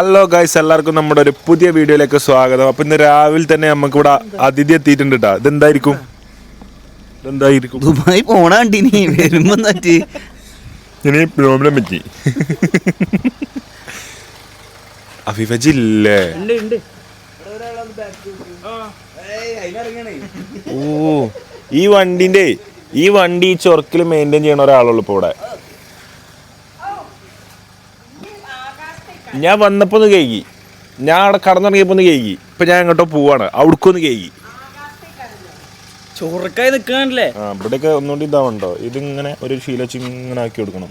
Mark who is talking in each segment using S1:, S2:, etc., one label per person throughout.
S1: Hello guys എല്ലാവർക്കും നമ്മുടെ ഒരു പുതിയ വീഡിയോയിലേക്ക് സ്വാഗതം. അപ്പൊ ഇന്ന് രാവിലെ തന്നെ നമുക്ക് ഇവിടെ അതിഥി എത്തിയിട്ടുണ്ട് കേട്ടോ ഇതെന്തായിരിക്കും? ഇതെന്തായിരിക്കും?
S2: ദുബായി പോണ കണ്ടിനി വരുമ്പോ നറ്റ്
S1: ഇനി പ്രോബ്ലം പറ്റി അഭിവജില്ലേ? ഓ ഈ വണ്ടിന്റെ ഈ വണ്ടി ഈ ചൊറക്കിൽ മെയിന്റെയിൻ ചെയ്യണ ഒരാളുള്ളൂ ഇപ്പൊ ഇവിടെ. ഞാൻ വന്നപ്പോ ഒന്ന് കേകി ഞാൻ അവിടെ കടന്നിറങ്ങിയപ്പോ ഒന്ന് കേക്കി. ഇപ്പൊ ഞാൻ എങ്ങോട്ടോ പോവാണ്. അവിടക്കൊന്ന് കേക്കി.
S2: ചോറക്കായി നിക്കാണല്ലേ?
S1: ആ ഇവിടെയൊക്കെ ഒന്നുകൂടി ഇതാവണ്ടോ? ഇതിങ്ങനെ ഒരു ശീലച്ച് ഇങ്ങനെ ആക്കി കൊടുക്കണം.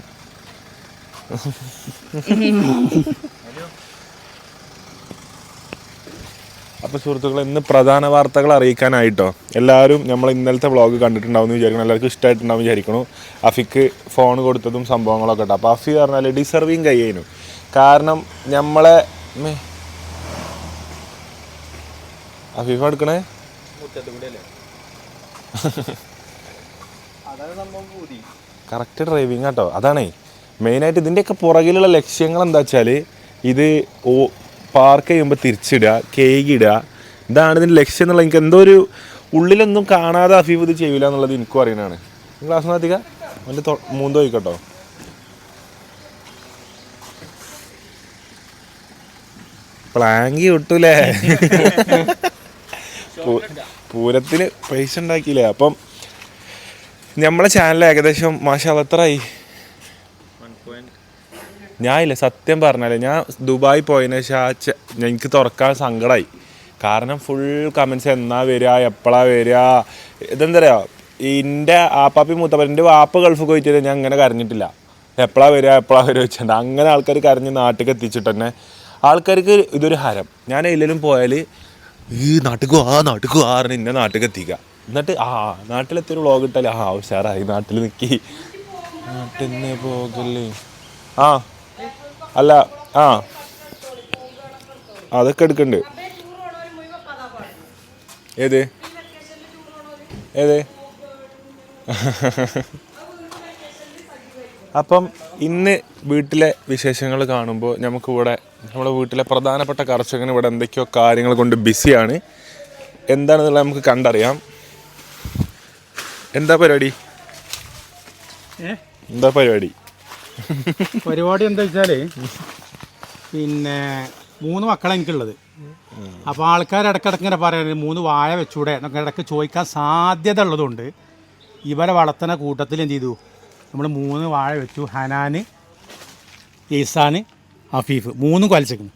S1: അപ്പൊ സുഹൃത്തുക്കളെ ഇന്ന് പ്രധാന വാർത്തകൾ അറിയിക്കാനായിട്ടോ? എല്ലാവരും നമ്മൾ ഇന്നലത്തെ വ്ളോഗ് കണ്ടിട്ടുണ്ടാവും എന്ന് വിചാരിക്കണം. എല്ലാവർക്കും ഇഷ്ടമായിട്ടുണ്ടാവും വിചാരിക്കണു. അഫിക്ക് ഫോൺ കൊടുത്തതും സംഭവങ്ങളൊക്കെ കേട്ടോ. അപ്പോൾ അഫി പറഞ്ഞാൽ ഡിസർവിങ് കയ്യേനു. കാരണം നമ്മളെ അഫീഫ എടുക്കണേ? കറക്റ്റ് ഡ്രൈവിംഗ് കേട്ടോ അതാണേ. മെയിനായിട്ട് ഇതിന്റെയൊക്കെ പുറകിലുള്ള ലക്ഷ്യങ്ങൾ എന്താ വെച്ചാൽ ഇത് ഓ പാർക്ക് ചെയ്യുമ്പോൾ തിരിച്ചിടുക കേകിടുക. ഇതാണ് ഇതിന്റെ ലക്ഷ്യം എന്നുള്ളത്. എനിക്ക് എന്തോ ഒരു ഉള്ളിലൊന്നും കാണാതെ അഫീഫ് ഇത് ചെയ്യില്ല എന്നുള്ളത് എനിക്കും അറിയണതാണ് ക്ലാസ് അധിക അവന്റെ മൂന്ന് ചോദിക്കട്ടോ. പ്ലാങ്കി കിട്ടൂലേ പൂ- പൂരത്തിന് പൈസ ഉണ്ടാക്കിയില്ലേ? അപ്പം നമ്മളെ ചാനൽ ഏകദേശം മാഷാ എത്രയായി ഞാൻ ഇല്ല സത്യം പറഞ്ഞാലേ ഞാൻ ദുബായ് പോയതിനു ശേഷം എനിക്ക് തുറക്കാൻ സങ്കടമായി കാരണം ഫുൾ കമൻസ് എന്നാ വരിക എപ്പോഴാ വരിക? ഇതെന്താ പറയുക എന്റെ ആപ്പാപ്പി മൂത്തപ്പൻ എന്റെ വാപ്പ ഗൾഫ് പോയിട്ട് ഞാൻ അങ്ങനെ കരഞ്ഞിട്ടില്ല. എപ്പോഴാ വരിക എപ്പോഴാ വരിക വെച്ചിട്ടുണ്ട് അങ്ങനെ ആൾക്കാർ കരഞ്ഞ് നാട്ടിലേക്ക് എത്തിച്ചിട്ട് തന്നെ ആൾക്കാർക്ക് ഇതൊരു ഹരം. ഞാൻ എല്ലാവരും പോയാൽ ഈ നാട്ടിൽ ആ നാട്ടിൽ ആ പറഞ്ഞ് ഇന്ന നാട്ടിലേക്ക് എത്തിക്കുക എന്നിട്ട് ആ നാട്ടിലെത്തിയ ഒരു വ്ളോഗ് ഇട്ടാൽ ആ ഉഷാറായി നാട്ടിൽ നിൽക്കി നാട്ടിൽ നിന്ന് പോകല്ലേ ആ അല്ല ആ. അതൊക്കെ എടുക്കണ്ട്. ഏത്? ഏത്? അപ്പം ഇന്ന് വീട്ടിലെ വിശേഷങ്ങൾ കാണുമ്പോൾ നമുക്കിവിടെ നമ്മുടെ വീട്ടിലെ പ്രധാനപ്പെട്ട കർഷകൻ ഇവിടെ എന്തൊക്കെയോ കാര്യങ്ങൾ കൊണ്ട് ബിസിയാണ്. എന്താണെന്നുള്ളത് നമുക്ക് കണ്ടറിയാം. എന്താ പരിപാടി? എന്താ പരിപാടി?
S3: പരിപാടി എന്താ വെച്ചാൽ പിന്നെ മൂന്ന് മക്കളാണ് എനിക്കുള്ളത്. അപ്പോൾ ആൾക്കാർ ഇടയ്ക്കിടയ്ക്ക് ഇങ്ങനെ പറയുന്നത് മൂന്ന് വായ വെച്ചൂടെ എന്നൊക്കെ ഇടയ്ക്ക് ചോദിക്കാൻ സാധ്യത ഉള്ളതുകൊണ്ട് ഇവരെ വളർത്തുന്ന കൂട്ടത്തിൽ എന്ത് ചെയ്തു? നമ്മൾ മൂന്ന് വാഴ വെച്ചു. ഹനാന് ഈസാന് അഫീഫ്. മൂന്നും കൊലച്ചേക്കുന്നു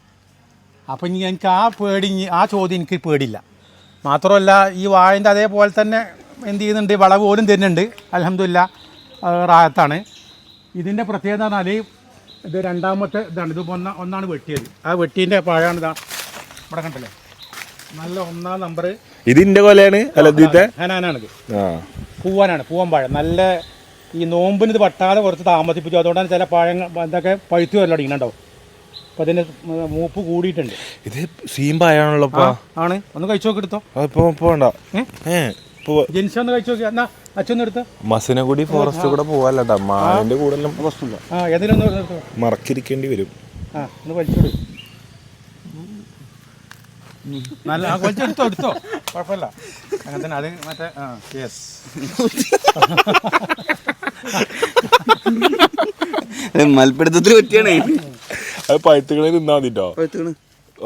S3: അപ്പം ഇനി എനിക്ക് ആ പേടി ആ ചോദ്യം എനിക്ക് പേടില്ല മാത്രമല്ല ഈ വാഴന്റെ അതേപോലെ തന്നെ എന്ത് ചെയ്യുന്നുണ്ട്? വളവ് പോലും തരുന്നുണ്ട്. അലഹമില്ല റായത്താണ് ഇതിന്റെ പ്രത്യേകത എന്ന് പറഞ്ഞാൽ ഇത് രണ്ടാമത്തെ ഇതാണ്. ഇത് ഒന്ന ഒന്നാണ് വെട്ടിയത്. ആ വെട്ടീന്റെ പഴമാണ് ഇതാ. ഇവിടെ കണ്ടല്ലേ? നല്ല ഒന്നാം നമ്പർ
S1: ഇതിന്റെ കൊലയാണ്
S3: ഹനാനാണിത്. പൂവാനാണ്. പൂവൻ പഴം. നല്ല ഈ നോമ്പിന് ഇത് വട്ടാതെ കുറച്ച് താമസിപ്പിച്ചു. അതുകൊണ്ടാണ് ചില പഴങ്ങൾ എന്തൊക്കെ പഴുത്തു വരല അടിക്കുന്നുണ്ടാവും അപ്പം അതിന് മൂപ്പ് കൂടിയിട്ടുണ്ട്.
S1: ഇത് സീമ്പായാണല്ലോ
S3: ആണ്. ഒന്ന് കഴിച്ചു നോക്കി എടുത്തോ.
S1: അതിപ്പോ പോണ്ട
S3: ഏ?
S1: ഏ ഇപ്പൊ
S3: ജനിച്ച ഒന്ന് കഴിച്ചു നോക്കി. എന്നാ അച്ഛൻ എടുത്തോ.
S1: മസിനഗുഡി ഫോറസ്റ്റ് കൂടെ പോവാല്ലട്ടാ മാനിന്റെ കൂടെ
S3: ആ ഏതെങ്കിലും ഒന്ന് എടുത്തോ.
S1: മറക്കിരിക്കേണ്ടി വരും.
S3: ആ ഒന്ന് വലിച്ചോട്. നല്ല വലിച്ചെടുത്തോ എടുത്തോ. കുഴപ്പമില്ല. അങ്ങനെ തന്നെ അത് മറ്റേ ആ യെസ്
S2: മൽപ്പിടുത്തത്തിൽ പറ്റിയാണേ
S1: അത് പഴുത്തുകളിൽ നിന്നാ മതിട്ടോ
S2: പഴുത്തുകണ്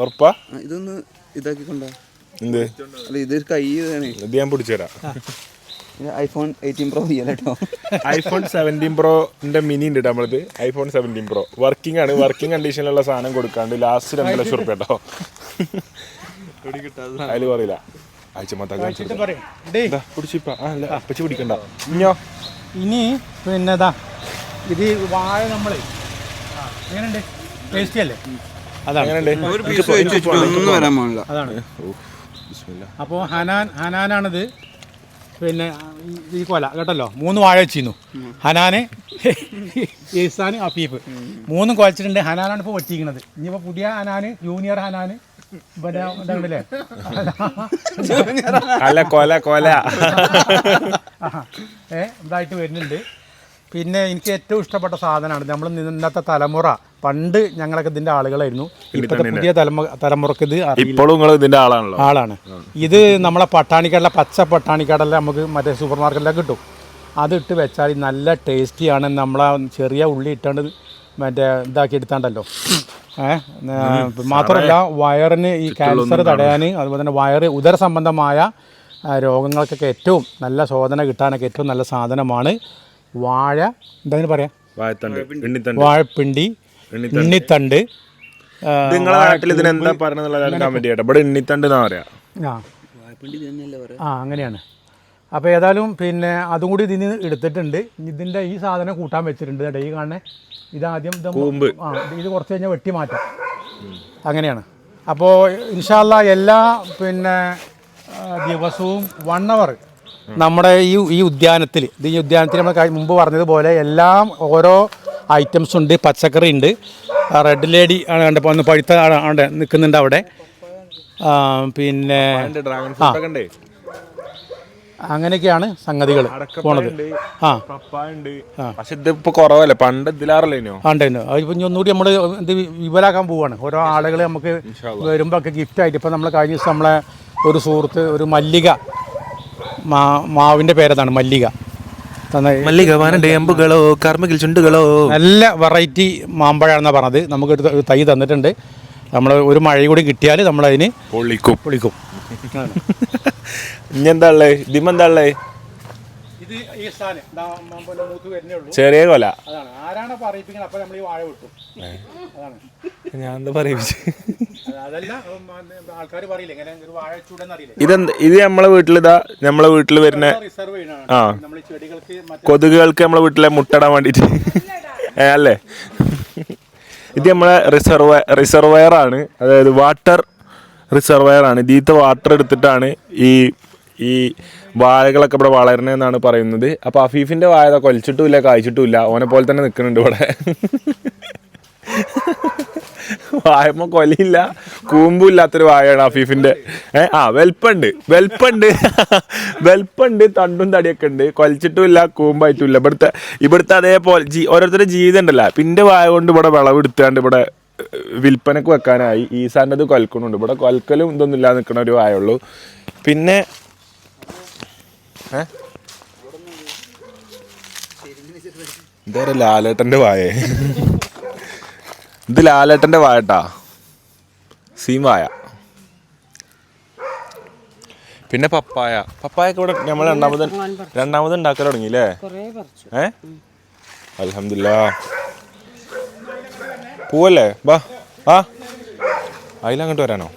S1: ഉറപ്പാ?
S2: ഇതൊന്ന് ഇതാക്കി കൊണ്ടാ.
S1: എന്ത്?
S2: അല്ല ഇതൊരു കൈ ഇതാണ്.
S1: ഇത് ഞാൻ പിടിച്ചുതരാം
S2: ഐഫോൺ എയ്റ്റീൻ പ്രോ ചെയ്യാലോ
S1: ഐഫോൺ സെവന്റീൻ പ്രോന്റെ മിനി ഉണ്ട് നമ്മളത്. IPhone seventeen pro. വർക്കിംഗ് ആണ്. വർക്കിംഗ് കണ്ടീഷനിലുള്ള സാധനം കൊടുക്കാണ്ട് ലാസ്റ്റ് രണ്ട് ലക്ഷം റുപ്യ കേട്ടോ അതിൽ പറയില്ല. ആഴ്ച മൊത്തം പിടിച്ചിപ്പ ആ അല്ല അപ്പച്ചി പിടിക്കണ്ട. ഇഞ്ഞോ.
S3: ഇനി പിന്നെതാ ഇത് വാഴ നമ്മൾ. എങ്ങനെയുണ്ട്? ടേസ്റ്റി അല്ലേ? അതാണ്. അപ്പോൾ ഹനാൻ ഹനാനാണിത്. പിന്നെ ഈ- കൊല കേട്ടല്ലോ? മൂന്ന് വാഴ വെച്ചിരുന്നു. ഹനാന് ഈസാന് അഫീഫ്. മൂന്നും കുഴച്ചിട്ടുണ്ട് ഹനാനാണ് ഇപ്പോൾ വെട്ടിയിരിക്കുന്നത്. ഇനിയിപ്പോൾ പുതിയ ഹനാന് ജൂനിയർ ഹനാന്
S1: അല്ല കൊല കൊല.
S3: ഏ ഇതായിട്ട് വരുന്നുണ്ട്. പിന്നെ എനിക്ക് ഏറ്റവും ഇഷ്ടപ്പെട്ട സാധനമാണ് നമ്മൾ ഇന്നത്തെ തലമുറ. പണ്ട് ഞങ്ങളൊക്കെ ഇതിന്റെ ആളുകളായിരുന്നു. ഇപ്പോഴത്തെ പുതിയ തലമുറ തലമുറയ്ക്ക് ഇത്
S1: ഇപ്പോഴും നിങ്ങൾ ഇതിന്റെ ആളാണല്ലോ.
S3: ആളാണ്. ഇത് നമ്മളെ പട്ടാണിക്കടല പച്ച പട്ടാണിക്കടല നമുക്ക് മറ്റേ സൂപ്പർ മാർക്കറ്റിലൊക്കെ കിട്ടും. അത് ഇട്ട് വെച്ചാൽ നല്ല ടേസ്റ്റിയാണ് നമ്മളെ ചെറിയ ഉള്ളി ഇട്ടാണ്ട് മറ്റേ ഇതാക്കി എടുത്താണ്ടല്ലോ. ഏഹ് മാത്രമല്ല വയറിന് ഈ ക്യാൻസർ തടയാൻ അതുപോലെ തന്നെ വയറ് ഉദര സംബന്ധമായ രോഗങ്ങൾക്കൊക്കെ ഏറ്റവും നല്ല ശോധന കിട്ടാനൊക്കെ ഏറ്റവും നല്ല സാധനമാണ് വാഴ. എന്താ പറയാ?
S1: വാഴത്തണ്ട്
S3: വാഴപ്പിണ്ടി. ഉണ്ണിത്തണ്ട്. ആ,
S1: നിങ്ങളെ നാട്ടിൽ ഇതിന് എന്താ പറഞ്ഞെന്നുള്ള കമന്റ് ചെയ്യട്ടെ ഇവിടെ എണ്ണിത്തണ്ട് എന്നാ പറയാ?
S3: ആ. അങ്ങനെയാണ്. അപ്പോൾ ഏതായാലും പിന്നെ അതും കൂടി ഇതിന് എടുത്തിട്ടുണ്ട്. ഇതിന്റെ ഈ സാധനം കൂട്ടാൻ വെച്ചിട്ടുണ്ട് കേട്ടോ. ഈ ഇതാദ്യം ഇത് നമ്മ- ആ ഇത് കുറച്ച് കഴിഞ്ഞാൽ വെട്ടി മാറ്റാം. അങ്ങനെയാണ്. അപ്പോൾ ഇൻഷാല്ല എല്ലാ പിന്നെ ദിവസവും വൺ അവർ നമ്മുടെ ഈ ഈ ഉദ്യാനത്തിൽ ഇത് ഈ ഉദ്യാനത്തിൽ നമ്മൾ മുമ്പ് പറഞ്ഞതുപോലെ എല്ലാം ഓരോ ഐറ്റംസ് ഉണ്ട് പച്ചക്കറി ഉണ്ട്. റെഡ് ലേഡി ആണ് കണ്ടപ്പോൾ ഒന്ന് പഴുത്ത ആണ് നിൽക്കുന്നുണ്ട് അവിടെ. പിന്നെ അങ്ങനെയൊക്കെയാണ് സംഗതികൾ പോണത്. ആ.
S1: പക്ഷെ ഇതിപ്പോ കുറവല്ലേ? പണ്ട്
S3: ഉണ്ടായിരുന്നു ഇനി ഒന്നുകൂടി നമ്മൾ ഇത് വിപുലാക്കാൻ പോവാണ്. ഓരോ ആളുകൾ നമുക്ക് വരുമ്പോ ഒക്കെ ഗിഫ്റ്റ് ആയിട്ട്. ഇപ്പൊ നമ്മൾ കഴിഞ്ഞ ദിവസം നമ്മളെ ഒരു സുഹൃത്ത് ഒരു മല്ലിക. മാ മാവിന്റെ പേരതാണ് മല്ലിക. തന്ന
S1: മല്ലിക അമ്പുകളോ കർമ്മകിൽ ചുണ്ടുകളോ?
S3: നല്ല വെറൈറ്റി മാമ്പഴാണെന്നാണ് പറഞ്ഞത്. നമുക്ക് ഒരു തൈ തന്നിട്ടുണ്ട്. നമ്മൾ ഒരു മഴ കൂടി കിട്ടിയാൽ നമ്മളതിന്
S1: പൊളിക്കും.
S3: പൊളിക്കും.
S1: ഇനി എന്താ ഉള്ളത് ഇതിമെന്താ ഉള്ളേ?
S3: ഇത് ഈ സ്ഥാനം മൂത്ത് വരുന്നേ ഉള്ളൂ.
S1: ചെറിയ കൊല.
S3: അതാണ്. ആരാണ് നമ്മൾ ഈ വാഴ വിട്ടു. അതാണ്.
S1: ഞാൻ എന്താ പറയിപ്പിച്ച്
S3: അതല്ല ആൾക്കാർ പറയില്ല ഇങ്ങനെ ഒരു വാഴ ചൂടെന്ന് അറിയില്ല
S1: ഇതെന്ത് ഇത് നമ്മളെ വീട്ടിലിതാ നമ്മളെ വീട്ടിൽ വരുന്ന
S3: റിസർവ്
S1: ആ.
S3: നമ്മൾ ചെടികൾക്ക്
S1: കൊതുകുകൾക്ക് നമ്മളെ വീട്ടിലെ മുട്ടടാൻ വേണ്ടിട്ട്. അല്ലേ? ഇത് നമ്മളെ റിസർവ റിസർവയർ ആണ്. അതായത് വാട്ടർ റിസർവയർ ആണ്. ഇതിത്തെ വാട്ടർ എടുത്തിട്ടാണ് ഈ ഈ വാഴകളൊക്കെ ഇവിടെ വളരണമെന്നാണ് പറയുന്നത്. അപ്പോൾ അഫീഫിന്റെ വാഴ കൊലച്ചിട്ടുമില്ല കായ്ച്ചിട്ടുമില്ല. ഓനെ പോലെ തന്നെ നിൽക്കുന്നുണ്ട് ഇവിടെ. വാഴമ്മ കൊലയില്ല കൂമ്പും ഇല്ലാത്തൊരു വാഴയാണ് അഫീഫിന്റെ. ഏ ആ വെൽപ്പുണ്ട് വെൽപ്പുണ്ട് വെൽപ്പുണ്ട് തണ്ടും തടിയൊക്കെ ഉണ്ട്. കൊലച്ചിട്ടുമില്ല ഇല്ല കൂമ്പായിട്ടും ഇല്ല ഇവിടുത്തെ ഇവിടുത്തെ അതേപോലെ ജീ ഓരോരുത്തരുടെ ജീവിതം ഉണ്ടല്ലോ. പിന്നെ വായ കൊണ്ട് ഇവിടെ വിളവെടുത്താണ്ട് ഇവിടെ വിൽപ്പനക്ക് വെക്കാനായി. ഈസാന്റെ അത് കൊൽക്കണുണ്ട് ഇവിടെ കൊൽക്കലും ഇതൊന്നും ഇല്ലാതെ നിൽക്കണ ഒരു വായുള്ളൂ പിന്നെ ഏ? പറയുക ലാലേട്ടന്റെ വായേ? ഇത് ലാലേട്ടന്റെ വായട്ടാ. സീമായ വായ. പിന്നെ പപ്പായ. പപ്പായ ഇവിടെ നമ്മൾ രണ്ടാമത് രണ്ടാമത് ഉണ്ടാക്കാൻ തുടങ്ങി അല്ലേ ഏ? അലഹമില്ല പോവല്ലേ? ബാ. ആ. അതിലങ്ങോട്ട് വരാനോ?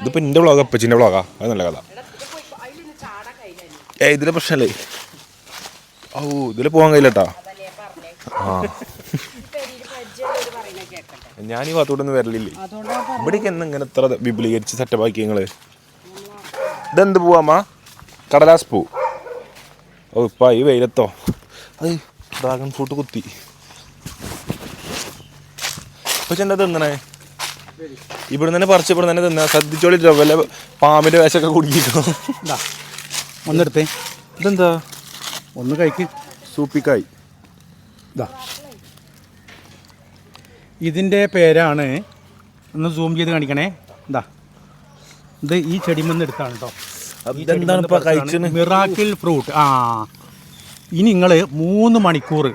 S1: ഇതിപ്പോ എന്റെ വ്ളോഗാ അപ്പച്ചിന്റെ വ്ളോഗാ അത് നല്ല കഥ. ഏ ഇതിലെ പ്രശ്നമല്ലേ ഓ ഇതിൽ പോകാൻ കഴിയില്ലട്ടാ. ആ. ഞാൻ ഈ ഭാഗത്തോട്ട് ഒന്നും വരലില്ലേ ഇവിടേക്ക് എന്ന് ഇങ്ങനെ ഇത്ര വിപുലീകരിച്ച് സെറ്റപ്പ് ആക്കി നിങ്ങൾ ഇതെന്ത് പോവാമ്മ കടലാസ് പൂ. ഓ ഇപ്പ ഈ വെയിലത്തോ. അത് ഡ്രാഗൺ ഫ്രൂട്ട് കുത്തി. പക്ഷെ എന്താ തിന്നണേ? ഇവിടെ തന്നെ പറിച്ച് ഇവിടെ തന്നെ തിന്നാ. ശ്രദ്ധിച്ചോളി വല്ല പാമ്പിന്റെ വേശമൊക്കെ കുടുങ്ങിക്കോ.
S3: ഒന്നെടുത്തേ
S1: ഇതെന്താ?
S3: ഒന്ന് കൈക്ക്
S1: സൂപ്പിക്കായി.
S3: ഇതാ ഇതിന്റെ പേരാണ് ഒന്ന് സൂം ചെയ്ത് കാണിക്കണേ. എന്താ ഇത് ഈ ചെടിമെന്ന് എടുത്താണ് കേട്ടോ മിറാക്കിൾ ഫ്രൂട്ട്. ആ. ഇനി നിങ്ങൾ മൂന്ന് മണിക്കൂർ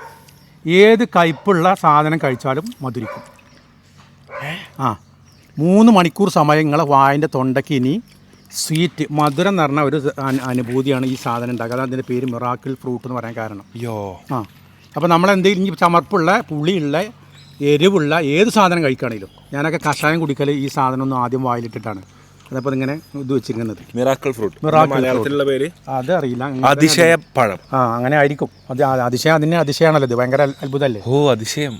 S3: ഏത് കയ്പുള്ള സാധനം കഴിച്ചാലും മധുരിക്കും. ആ. മൂന്ന് മണിക്കൂർ സമയം നിങ്ങളെ വായന്റെ തൊണ്ടയ്ക്ക് ഇനി സ്വീറ്റ് മധുരം നിറഞ്ഞ ഒരു അനുഭൂതിയാണ് ഈ സാധനം ഉണ്ടാക്കുക. അതാണ് അതിന്റെ പേര് മിറാക്കിൾ ഫ്രൂട്ട് എന്ന് പറയാൻ കാരണം.
S1: അയ്യോ.
S3: ആ. അപ്പോൾ നമ്മൾ എന്തെങ്കിലും ഇനി ചമർപ്പുള്ള പുളിയുള്ള എരിവുള്ള ഏത് സാധനം കഴിക്കുകയാണെങ്കിലും ഞാനൊക്കെ കഷായം കുടിക്കൽ ഈ സാധനം ഒന്ന് ആദ്യം വായിലിട്ടിട്ടാണ്. അതപ്പോൾ ഇങ്ങനെ ഇത് വെച്ചിരിക്കുന്നത്.
S1: Miracle fruit.
S3: മിറാക്കിൾ
S1: മലയാളത്തിലുള്ള പേര്?
S3: അത് അറിയില്ല.
S1: അതിശയ പഴം
S3: ആ അങ്ങനെ ആയിരിക്കും. അത് അതിശയം അതിന് അതിശയമാണല്ലോ ഇത്. ഭയങ്കര അത്ഭുതമല്ലേ?
S1: ഓ അതിശയം.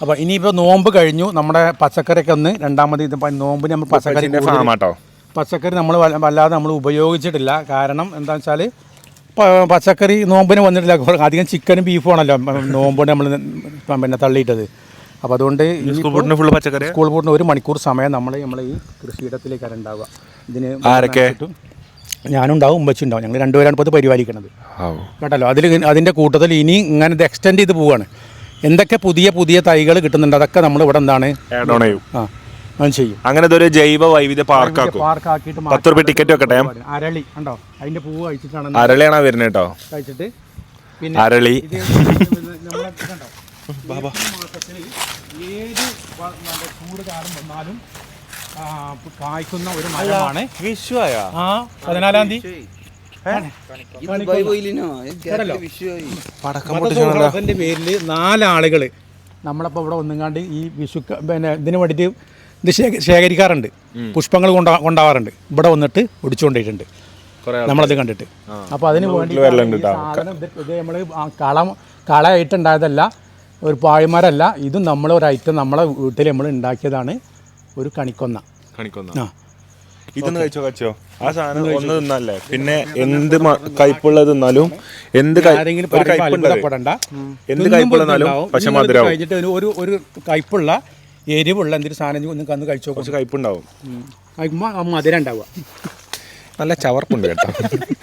S3: അപ്പോൾ ഇനിയിപ്പോൾ നോമ്പ് കഴിഞ്ഞു. നമ്മുടെ പച്ചക്കറിയൊക്കെ ഒന്ന് രണ്ടാമത് ഇത് നോമ്പ് നമ്മൾ പച്ചക്കറി
S1: ഫാമാട്ടോ
S3: പച്ചക്കറി നമ്മൾ വല്ലാതെ നമ്മൾ ഉപയോഗിച്ചിട്ടില്ല. കാരണം എന്താ വെച്ചാൽ പച്ചക്കറി നോമ്പിന് വന്നിട്ടില്ല. അധികം ചിക്കനും ബീഫും ആണല്ലോ. നോമ്പിന് നമ്മൾ പിന്നെ തള്ളിയിട്ടത്. അപ്പോൾ അതുകൊണ്ട്
S1: സ്കൂൾ ഫുൾ പച്ചക്കറി
S3: സ്കൂൾ പൂട്ടിന് ഒരു മണിക്കൂർ സമയം നമ്മൾ നമ്മൾ ഈ കൃഷിയിടത്തിലേക്കാണ് ഉണ്ടാവുക ഇതിന്
S1: ആരൊക്കെ?
S3: ഞാനുണ്ടാവും ഉമ്മച്ചി ഉണ്ടാവും ഞങ്ങൾ രണ്ടുപേരാണ് ഇപ്പോൾ അത് പരിപാലിക്കുന്നത് കേട്ടല്ലോ? അതിൽ അതിന്റെ കൂട്ടത്തിൽ ഇനി ഇങ്ങനെ ഇത് എക്സ്റ്റെൻഡ് ചെയ്ത് പോവുകയാണ് എന്തൊക്കെ പുതിയ പുതിയ തൈകൾ കിട്ടുന്നുണ്ട്? അതൊക്കെ നമ്മൾ ഇവിടെ എന്താണ് ആ. ചെയ്യും.
S1: അങ്ങനെ ഒരു ജൈവ വൈവിധ്യ പാർക്കാക്കും.
S3: പാർക്കാക്കിയിട്ട്
S1: പത്ത് റുപ്യ ടിക്കറ്റ് വെക്കട്ടെ?
S3: അരളി ഉണ്ടോ അതിന്റെ പൂവ് കഴിച്ചിട്ടാണ്
S1: അരളിയാണോ വരുന്നത് കേട്ടോ?
S3: കഴിച്ചിട്ട് പിന്നെ
S1: അരളി.
S3: ഏത് ചൂട് കാലം വന്നാലും കായ്ക്കുന്ന ഒരു മരമാണ്.
S1: വിഷുവായ?
S3: ആ പതിനാലാം തീയതി. പേരിൽ നാലാളുകൾ നമ്മളപ്പോൾ ഇവിടെ ഒന്നുങ്ങാണ്ട് ഈ വിഷു പിന്നെ ഇതിനു വേണ്ടിയിട്ട് ഇത് ശേഖ- ശേഖരിക്കാറുണ്ട്. പുഷ്പങ്ങൾ കൊണ്ടാ കൊണ്ടാവാറുണ്ട്. ഇവിടെ വന്നിട്ട് ഒടിച്ചുകൊണ്ടിട്ടുണ്ട് നമ്മളത് കണ്ടിട്ട്. അപ്പോൾ അതിന് വേണ്ടി
S1: ട്ടോ.
S3: ഇത് നമ്മൾ കളം കളയായിട്ടുണ്ടായതല്ല ഒരു പാഴ്മരല്ല ഇതും നമ്മൾ ഒരു ഐറ്റം നമ്മളെ വീട്ടിൽ നമ്മൾ ഉണ്ടാക്കിയതാണ് ഒരു കണിക്കൊന്ന.
S1: കണിക്കൊന്ന.
S3: ആ.
S1: ഇതൊന്ന് കഴിച്ചോ കഴിച്ചോ? ആ സാധനം ഒന്ന് തിന്നല്ലേ? പിന്നെ എന്ത് കയ്പുള്ളത് തിന്നാലും എന്ത് കയ്-
S3: ആരെങ്കിലും
S1: ഒരു
S3: പറയുമ്പോൾ
S1: കയ്പുണ്ട്
S3: അത്ഭുതപ്പെടണ്ട.
S1: എന്ത് കയ്പുള്ളതാലും പക്ഷെ മധുരം
S3: കഴിഞ്ഞിട്ട് ഒരു- ഒരു ഒരു കയ്പുള്ള എരിവുള്ള എന്തൊരു സാധനം ഒന്ന് കന്ന് കഴിച്ചു
S1: കുറച്ച് കയ്പുണ്ടാവും.
S3: കഴിക്കുമ്പോൾ ആ മധുരം ഉണ്ടാവുക.
S1: നല്ല ചവർപ്പുണ്ട് കേട്ടോ.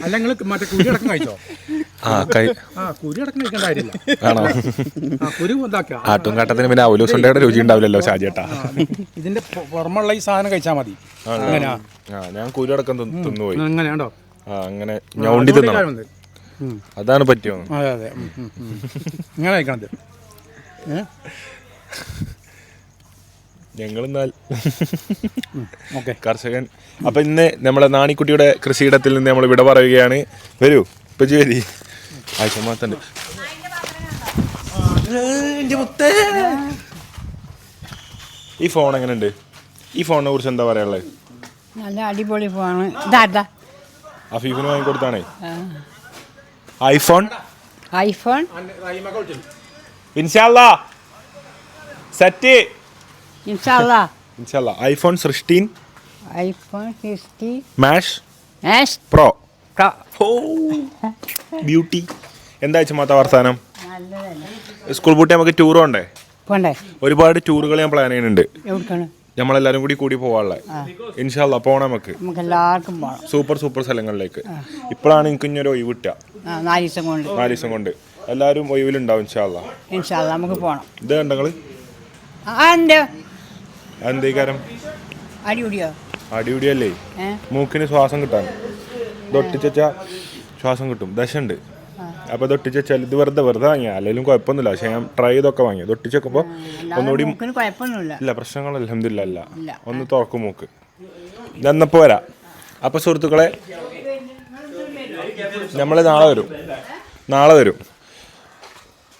S3: അല്ല നിങ്ങൾ മറ്റേ കുരി അടക്കം കഴിച്ചോ?
S1: ആ കൈ
S3: ആ കുരി അടക്കം കഴിക്കേണ്ട കാര്യമില്ല.
S1: ആണോ?
S3: കുരു
S1: ആട്ടും കാട്ടത്തിന് പിന്നെ അവലൂസുണ്ടയുടെ രുചി ഉണ്ടാവില്ലല്ലോ ഷാജിയേട്ടാ
S3: ഇതിന്റെ പുറമുള്ള ഈ സാധനം കഴിച്ചാൽ മതി.
S1: ഞാൻ കുരി അടക്കം തിന്ന് തിന്നുപോയി.
S3: അങ്ങനെ ഉണ്ടോ?
S1: ആ അങ്ങനെ ഞൗണ്ടി തിന്നണം. അതാണ് പറ്റിയോ
S3: അതെ അതെ. ഇങ്ങനെ കഴിക്കണത്
S1: ഞങ്ങളെന്നാൽ.
S3: ഓക്കെ.
S1: കർഷകൻ. അപ്പൊ ഇന്ന് നമ്മളെ നാണിക്കുട്ടിയുടെ കൃഷിയിടത്തിൽ നിന്ന് നമ്മൾ വിട പറയുകയാണ്. വരൂ ഇപ്പച്ചി വരി. ആഴ്ചമാത്തണ്ട് ഈ ഫോൺ എങ്ങനെയുണ്ട് ഈ ഫോണിനെ കുറിച്ച് എന്താ പറയാനുള്ളത്?
S4: നല്ല അടിപൊളി ഫോണ് ഇതാ
S1: അഫീഫിന് വാങ്ങിക്കൊടുത്താണേ ഐഫോൺ?
S4: ഐഫോൺ?
S1: ഇൻഷാല്ല സെറ്റ്.
S4: ഇൻഷാല്ല
S1: ഇൻഷാല്ല ഐഫോൺ സിക്സ്റ്റീൻ
S4: ഐഫോൺ സിക്സ്റ്റി
S1: മാഷ്
S4: എസ്
S1: പ്രോ ഓ ബ്യൂട്ടി എന്താ അയച്ചമാത്ത വർത്താനം? സ്കൂൾ പൂട്ടി നമുക്ക് ടൂർ പോണ്ടേ?
S4: പോണ്ടേ.
S1: ഒരുപാട് ടൂറുകൾ ഞാൻ പ്ലാൻ ചെയ്യുന്നുണ്ട്. നമ്മളെല്ലാരും കൂടി കൂടി പോവാനുള്ള. ഇൻഷാല്ല പോണം നമുക്ക്.
S4: എല്ലാവർക്കും
S1: സൂപ്പർ സൂപ്പർ സ്ഥലങ്ങളിലേക്ക്. ഇപ്പോഴാണ് എനിക്ക് ഇനിയൊരു ഒഴിവ് കിട്ടുക.
S4: നാല് ദിവസം കൊണ്ട്.
S1: നാല് ദിവസം കൊണ്ട്. എല്ലാവരും ഒഴിവിലുണ്ടാവും ഇൻഷാല്ല
S4: ഇൻഷാല്ല നമുക്ക് പോണം.
S1: ഇത്
S4: കണ്ടങ്ങൾ
S1: എന്തേക്കാരം
S4: അടിപൊളിയോ.
S1: അടിപൊളിയല്ലേ? മൂക്കിന് ശ്വാസം കിട്ടാൻ. തൊട്ടിച്ചാ ശ്വാസം കിട്ടും. ദശുണ്ട് അപ്പൊ തൊട്ടിച്ച ഇത് വെറുതെ വെറുതെ വാങ്ങിയ. അല്ലെങ്കിലും കുഴപ്പമൊന്നുമില്ല. പക്ഷെ ഞാൻ ട്രൈ ചെയ്തൊക്കെ വാങ്ങി. ഇതൊട്ടിച്ച് വെക്കുമ്പോൾ ഒന്നുകൂടി ഇല്ല പ്രശ്നങ്ങൾ അലഹമില്ല അല്ല. ഒന്ന് തുറക്കും മൂക്ക്. എന്നപ്പോ വരാം. അപ്പൊ സുഹൃത്തുക്കളെ നമ്മൾ നാളെ വരും. നാളെ വരും.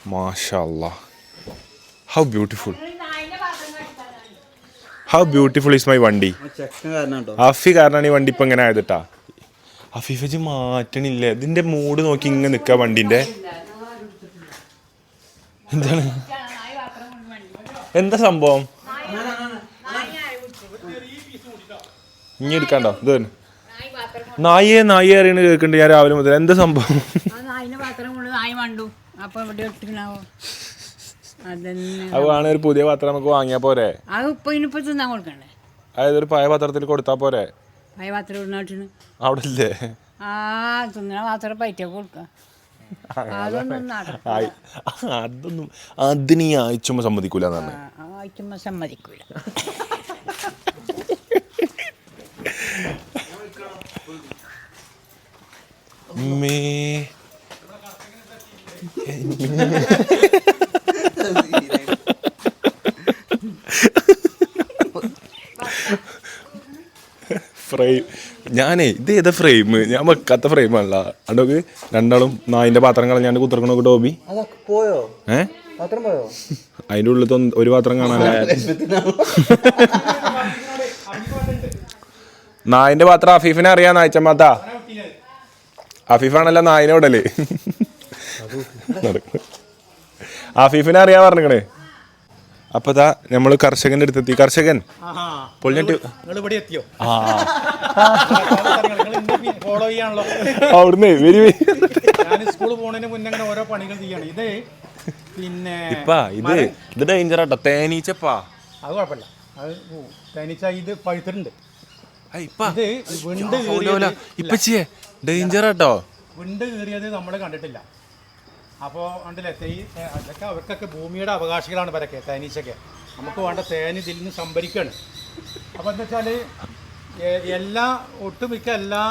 S1: മാഷല്ല how beautiful how beautiful is my വണ്ടി?
S2: ഹഫി
S1: അഫി കാരണമാണ് ഈ വണ്ടി ഇപ്പം ഇങ്ങനെ ആയതിട്ടാ. അഫീഫജ് മാറ്റണില്ല. ഇതിന്റെ മൂഡ് നോക്കി ഇങ്ങനെ നിൽക്കുക വണ്ടിന്റെ. എന്താണ്? എന്താ സംഭവം? ഇനി എടുക്കണ്ടോ? ഇത് നായെ നായേ അറിയണ കേൾക്കണ്ട് ഞാൻ രാവിലെ മുതൽ. എന്താ സംഭവം?
S4: നായിന്റെ പാത്രം കൊണ്ട് നായി മണ്ടു. അപ്പോൾ ഇവിടെ ഇട്ടിക്കണാവോ അതന്നെ.
S1: അത് ഒരു പുതിയ പാത്രം നമുക്ക് വാങ്ങിയാ പോരെ?
S4: അത് ഇപ്പൊ ഇനിയിപ്പോൾ തിന്നാൻ കൊടുക്കണ്ടേ?
S1: അതായത് ഒരു പഴയ പാത്രത്തിൽ കൊടുത്താ പോരെ?
S4: പഴയ പാത്രം
S1: അവിടെ ഇല്ലേ?
S4: ആ തിന്നണ പാത്രം പൈറ്റ കൊടുക്ക. അതൊന്നും
S1: അതിന് ഈ ആഴ്ച സമ്മതിക്കൂല എന്നാണ്
S4: സമ്മതിക്കൂല.
S1: മേ ഫ്രെയിം ഞാനേ ഇത് ഏതാ ഫ്രെയിം ഞാൻ വെക്കാത്ത ഫ്രെയിമല്ല അണ്ടോക്ക് രണ്ടാളും നായിന്റെ പാത്രം കളഞ്ഞാണ്ട് കുത്തിറക്കണ
S2: ടോബി. പോയോ?
S1: ഏ? അതിന്റെ ഉള്ളിൽ ഒരു പാത്രം കാണാനല്ല നായിന്റെ പാത്രം അഫീഫിനെ അറിയാം നായിച്ചമ്മാത്ത അഫീഫാണല്ലോ നായിനെ വിടൽ നടക്ക്. അഫീഫിനെ അറിയാൻ പറഞ്ഞേ അപ്പൊ ദാ നമ്മൾ കർഷകന്റെ അടുത്തെത്തി. കർഷകൻ പൊളിഞ്ഞിട്ട് അവിടുന്ന് വെരി വരി.
S3: ഞാൻ സ്കൂളിൽ പോണതിന് മുന്നേ ഓരോ പണികൾ ചെയ്യാണ്. ഇത് പിന്നെ
S1: ഇപ്പാ ഇത് ഇത് ഡേഞ്ചർ ആട്ടോ. തേനീച്ചപ്പാ.
S3: അത് കുഴപ്പമില്ല. അത് തനിച്ച ഇത് പഴുത്തിട്ടുണ്ട്. ഇത് വിണ്ട്
S1: ഡേഞ്ചർ ആട്ടോ.
S3: വിണ്ട് കീറിയത് നമ്മൾ കണ്ടിട്ടില്ല. അപ്പോൾ ഉണ്ടല്ലേ തേ അതൊക്കെ അവർക്കൊക്കെ ഭൂമിയുടെ അവകാശികളാണ് ഇവരൊക്കെ തേനീച്ചൊക്കെ നമുക്ക് വേണ്ട തേൻ ഇതിൽ നിന്ന് സംഭരിക്കുകയാണ് അപ്പോൾ എന്താ വെച്ചാൽ എല്ലാ ഒട്ടുമിക്ക എല്ലാ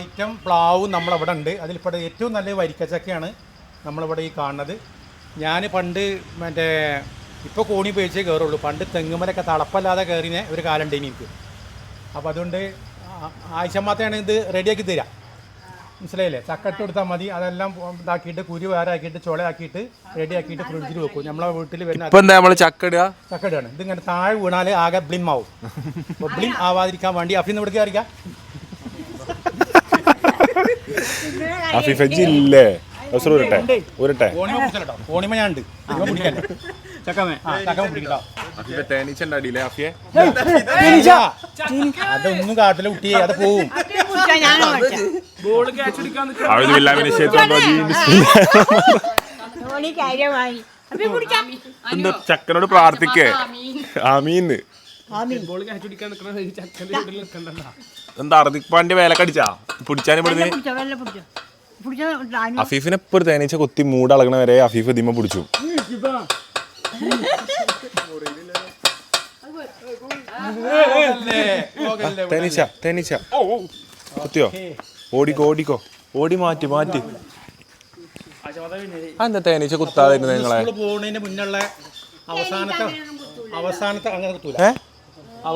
S3: ഐറ്റം പ്ലാവും നമ്മളവിടെ ഉണ്ട്. അതിൽപ്പെട്ട ഏറ്റവും നല്ല വരിക്കച്ചക്കയാണ് നമ്മളിവിടെ ഈ കാണുന്നത്. ഞാൻ പണ്ട് മറ്റേ ഇപ്പോൾ കോണി ഉപയോഗിച്ചേ കയറുള്ളൂ പണ്ട് തെങ്ങുമലൊക്കെ തളപ്പല്ലാതെ കയറിനെ ഒരു കാലുണ്ട് എനിക്ക്. അപ്പോൾ അതുകൊണ്ട് ആഴ്ചമാത്തയാണ് ഇത് റെഡിയാക്കി തരാം. മനസ്സിലായില്ലേ? ചക്കട്ട് കൊടുത്താൽ മതി. അതെല്ലാം ഇതാക്കിയിട്ട് കുരു വേറെ ആക്കിയിട്ട് ചുളയാക്കിയിട്ട് റെഡി ആക്കിയിട്ട് ഫ്രിഡ്ജിൽ വെക്കും. നമ്മളെ വീട്ടിൽ വരുന്ന
S1: ഇപ്പൊ എന്താ നമ്മൾ ചക്കടുക
S3: ഇതിങ്ങനെ താഴെ വീണാൽ ആകെ ബ്ലിം ആവും. അപ്പോൾ ബ്ലിം ആവാതിരിക്കാൻ വേണ്ടി അഫിന്ന് ഇവിടേക്ക് അറിയിക്കാം
S1: അഫിഫജി ഇല്ലേ? ബസ് ഉരുട്ടെ ഉരുട്ടെ.
S3: ഓണിമ ഞാൻ ഉണ്ട്. അതൊന്നും കാട്ടിലെ അത് പോവും.
S1: ചക്കനോട് പ്രാർത്ഥിക്കേ. ആമീന്ന്. എന്താ ഹർദിക് പാണ്ഡ്യ വേല കടിച്ചാ പിടിച്ചാനും ഇവിടുന്ന്?
S4: പിടിച്ചോ വെള്ളം പിടിച്ചോ പിടിച്ചോ
S1: അഫീഫിനെ ഇപ്പൊ ഒരു തേനീച്ച കൊത്തി മൂടളകണ വരെ അഫീഫ് ദിമ പിടിച്ചു. തേനീച്ച തേനീച്ച. കുത്തിയോ? ഓടിക്കോ ഓടിക്കോ. ഓടി മാറ്റി മാറ്റി. എന്താ തേനീച്ച കുത്താതെ ഇരുന്നത് നിങ്ങളെ
S3: പോകുന്നതിന് മുന്നുള്ള അവസാനത്തെ അവസാനത്തെ അങ്ങനെ കുത്തൂല.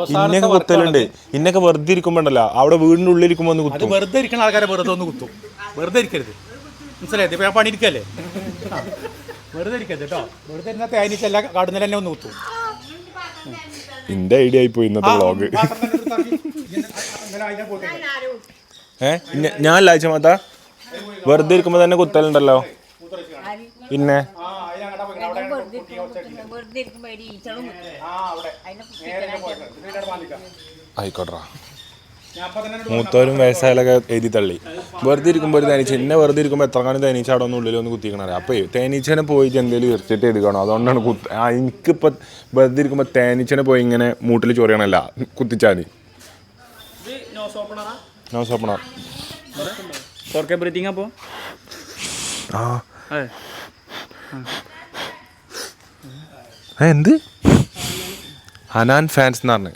S1: ഇന്നൊക്കെ കുത്തലുണ്ട്. ഇന്നൊക്കെ വെറുതെ ഇരിക്കുമ്പോണ്ടല്ലോ. അവിടെ വീടിന്റെ ഉള്ളിൽ ഇരിക്കുമ്പോ ഒന്ന് കുത്തും.
S3: വെറുതെ ഇരിക്കുന്ന ആൾക്കാരെ വെറുതെ ഒന്ന് കുത്തും. വെറുതെ ഇരിക്കരുത്. മനസ്സിലായത് ഞാൻ പണിയിരിക്കല്ലേ. വെറുതെ ഇരിക്കരുത് കേട്ടോ. വെറുതെ ഇരുന്ന തേനീച്ച എല്ലാ കാടുന്നതിൽ തന്നെ ഒന്ന് കുത്തും
S1: എന്റെ ഐഡിയ ആയിപ്പോയി ഇന്നത്തെ വ്ളോഗ് ഏ ഞാൻ ലാഴ്ച മാത്ത വെറുതെ ഇരിക്കുമ്പോ തന്നെ കുത്തലുണ്ടല്ലോ. പിന്നെ?
S3: പോയി.
S1: ആയിക്കോട്ടെ മൂത്തോരും വയസ്സായാലൊക്കെ എഴുതി തള്ളി. വെറുതെ ഇരിക്കുമ്പോൾ ഒരു തേനീച്ച എന്നെ വെറുതെ ഇരിക്കുമ്പോൾ എത്ര കാണും തേനീച്ച അവിടെ ഒന്നും ഉള്ളിൽ ഒന്ന് കുത്തിക്കണേ അപ്പോൾ തേനീച്ചനെ പോയിട്ട് എന്തെങ്കിലും ഇറച്ചിട്ട് എടുക്കണം? അതുകൊണ്ടാണ് കുത്ത് ആ എനിക്കിപ്പോൾ വെറുതെ ഇരിക്കുമ്പോൾ തേനീച്ചനെ പോയി ഇങ്ങനെ മൂട്ടിൽ ചൊറിയണല്ല. കുത്തിച്ചാൽ മതി നോ
S2: ഓപ്പണർ അപ്പോൾ
S1: ആ എന്ത്? ഹനാൻ ഫാൻസ് എന്ന് പറഞ്ഞു.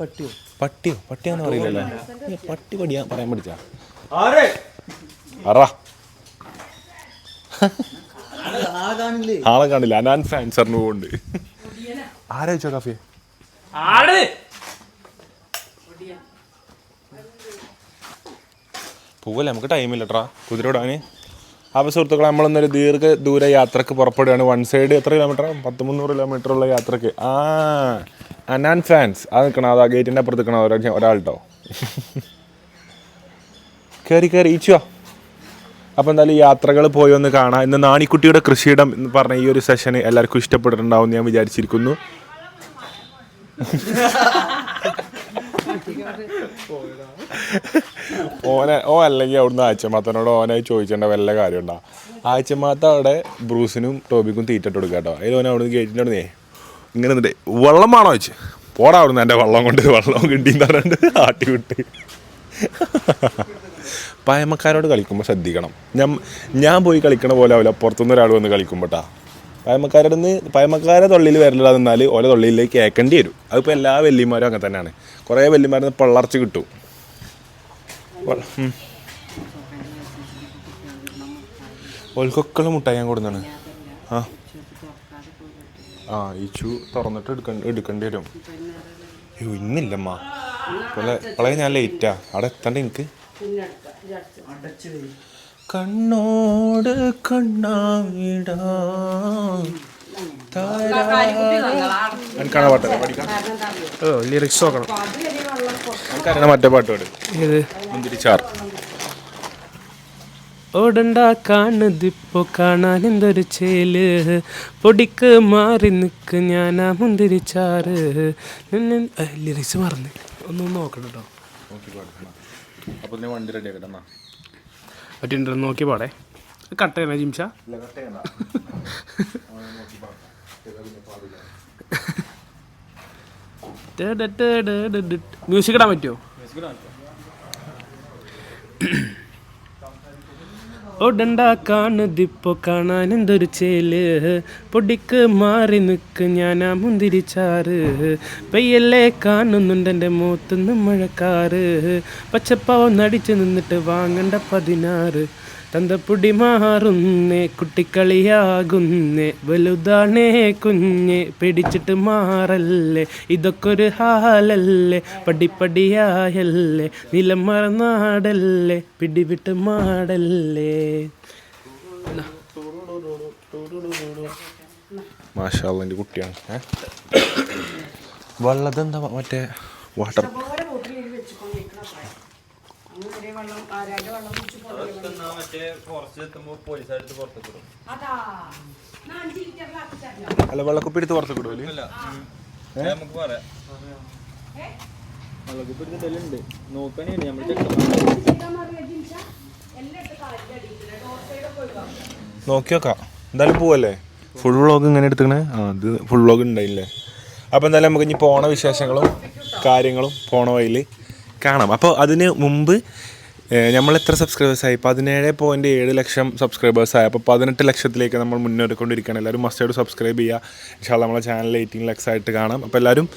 S2: പട്ടിയോ?
S1: പട്ടിയോ? പട്ടിയാന്ന് പറയില്ലല്ലേ? പട്ടി പടിയാ പറയാൻ പഠിച്ചാ. അറ ആളെ കാണില്ല? അനാൻ ഫാൻസറിന് പോകുന്നുണ്ട് ആരാ ചോ കാഫി പോവല്ലേ? നമുക്ക് ടൈമില്ലട്രാ കുതിര വിടാന് അപ്പോൾ സുഹൃത്തുക്കളെ നമ്മളൊന്നൊരു ദീർഘ ദൂര യാത്രയ്ക്ക് പുറപ്പെടുകയാണ്. വൺ സൈഡ് എത്ര കിലോമീറ്റർ പത്ത് മുന്നൂറ് കിലോമീറ്റർ ഉള്ള യാത്രയ്ക്ക്. ആ. അനാൻ ഫാൻസ് അത് നിൽക്കണം അത് ആ ഗേറ്റിന്റെ അപ്പുറത്ത് നിൽക്കണം ഒരാൾ ഒരാൾ കേട്ടോ കയറി കയറി ഈച്ചുവാ അപ്പോൾ എന്തായാലും യാത്രകൾ പോയി ഒന്ന് കാണാം. ഇന്ന് നാണിക്കുട്ടിയുടെ കൃഷിയിടം എന്ന് പറഞ്ഞ ഈ ഒരു സെഷൻ എല്ലാവർക്കും ഇഷ്ടപ്പെട്ടിട്ടുണ്ടാവും എന്ന് ഞാൻ വിചാരിച്ചിരിക്കുന്നു. ഓനെ ഓ അല്ലെങ്കിൽ അവിടുന്ന് ആച്ചമാത്തനോട് ഓനായി ചോദിച്ചേണ്ട വല്ല കാര്യമുണ്ടോ. ആച്ചമാത്ത അവിടെ ബ്രൂസിനും ടോബിക്കും തീറ്റിട്ട് കൊടുക്കാട്ടോ. കേട്ടോ അതിൽ ഓനെ അവിടുന്ന് ഗേറ്റിന്റെ ഇങ്ങനെ നിന്നിട്ട് വെള്ളം വേണോ വെച്ച് പോടാ അവിടുന്ന് എന്റെ വെള്ളം കൊണ്ട് വെള്ളം കിട്ടി എന്ന് പറഞ്ഞിട്ട് ആട്ടി വിട്ട്. പയമക്കാരോട് കളിക്കുമ്പോൾ ശ്രദ്ധിക്കണം. ഞാൻ ഞാൻ പോയി കളിക്കണ പോലെ ആവില്ല. പുറത്തുനിന്ന് ഒരാൾ വന്ന് കളിക്കുമ്പോട്ടാ പയമക്കാരുടെ നിന്ന് പയമക്കാരെ തൊള്ളിയിൽ വരലില്ല നിന്നാൽ ഓരോ തൊള്ളിയിലേക്ക് കേൾക്കേണ്ടി വരും. അതിപ്പോൾ എല്ലാ വെല്ലിമാരും അങ്ങനെ തന്നെയാണ്. കുറേ വെല്ലിമാരിൽ നിന്ന് പള്ളർച്ച് കിട്ടും. ഓൽക്കൊക്കെ മുട്ടായി ഞാൻ കൊടുന്നാണ് ആ. ആ ഈ ചൂ തുറന്നിട്ട് എടുക്ക എടുക്കേണ്ടി വരും. അയ്യോ ഇന്നില്ലമ്മ. വളരെ ഞാൻ ലേറ്റാ അവിടെ എത്തണ്ട എനിക്ക്. കണ്ണോട് കണ്ണാവിടാ. എനിക്കാണ് പാട്ട് പഠിക്കാം.
S5: ഓ ലിറിക്സ് നോക്കണം.
S1: എനിക്കറിയണ മറ്റേ പാട്ട് പാടും.
S5: ഇത്
S1: മുന്തിരിച്ചാർ.
S5: ഓടണ്ട കാണതിപ്പോ കാണാൻ എന്തൊരു ചേൽ? പൊടിക്ക് മാറി നിക്ക് ഞാനാ മുന്തിരിച്ചാറ് ലിറിക്സ് മറന്ന്. ഒന്ന് നോക്കണം കേട്ടോ.
S1: അപ്പോൾ ഞാൻ വണ്ടി റെഡി ആക്കട്ടെ എന്നാ?
S5: പറ്റിണ്ടോ നോക്കി പാടേ. കട്ട് ചെയ്യണ ജിംഷ? മ്യൂസിക് ഇടാൻ പറ്റുമോ ഒടുണ്ടാക്കാണതിപ്പോ കാണാൻ എന്തൊരു ചേൽ? പൊടിക്ക് മാറി നിക്ക് ഞാൻ ആ മുന്തിരിച്ചാറ് പെയ്യല്ലേ കാണുന്നുണ്ട് എന്റെ മൂത്തുനിന്ന് മഴക്കാറ്. പച്ചപ്പാവം നടിച്ചു നിന്നിട്ട് വാങ്ങണ്ട പതിനാറ്. തന്തപ്പൊടി മാറുന്നേ കുട്ടിക്കളിയാകുന്നേ വലുതാണേ കുഞ്ഞെ പിടിച്ചിട്ട് മാറല്ലേ ഇതൊക്കെ ഒരു ഹാലല്ലേ പടിപ്പടിയായല്ലേ നിലം മറന്നാടല്ലേ പിടിവിട്ട് മാടല്ലേ.
S1: മാഷാള്ള എന്റെ കുട്ടിയാണ്. വെള്ളതെന്താ മറ്റേ വാട്ടർ അല്ല വെള്ളക്കുപ്പി എടുത്ത് പുറത്തേക്ക് ഇടുമല്ലേ
S2: നമുക്ക് പറയാം. വെള്ളക്കുപ്പി എടുത്തിട്ടുണ്ട് നോക്കാനേ നമ്മൾ
S1: നോക്കി നോക്കാം. എന്തായാലും പോവല്ലേ? ഫുൾ വ്ളോഗ് ഇങ്ങനെ എടുത്തിക്കണേ? ആ ഇത് ഫുൾ വ്ളോഗ് ഉണ്ടായില്ലേ അപ്പോൾ എന്തായാലും നമുക്ക് ഇനി പോണ വിശേഷങ്ങളും കാര്യങ്ങളും പോണ വഴിയിൽ കാണാം. അപ്പോൾ അതിന് മുമ്പ് നമ്മൾ എത്ര സബ്സ്ക്രൈബേഴ്സ് ആയി? പതിനേഴ് പോയിന്റ് ഏഴ് ലക്ഷം സബ്സ്ക്രൈബേഴ്സ് ആയി. അപ്പോൾ പതിനെട്ട് ലക്ഷത്തിലേക്ക് നമ്മൾ മുന്നോട്ട് കൊണ്ടിരിക്കുകയാണ് എല്ലാവരും മസ്റ്റായിട്ട് സബ്സ്ക്രൈബ് ചെയ്യുക. ഇൻഷാല്ല നമ്മളെ ചാനൽ എയ്റ്റീൻ ലക്സ് ആയിട്ട് കാണാം. അപ്പോൾ എല്ലാവരും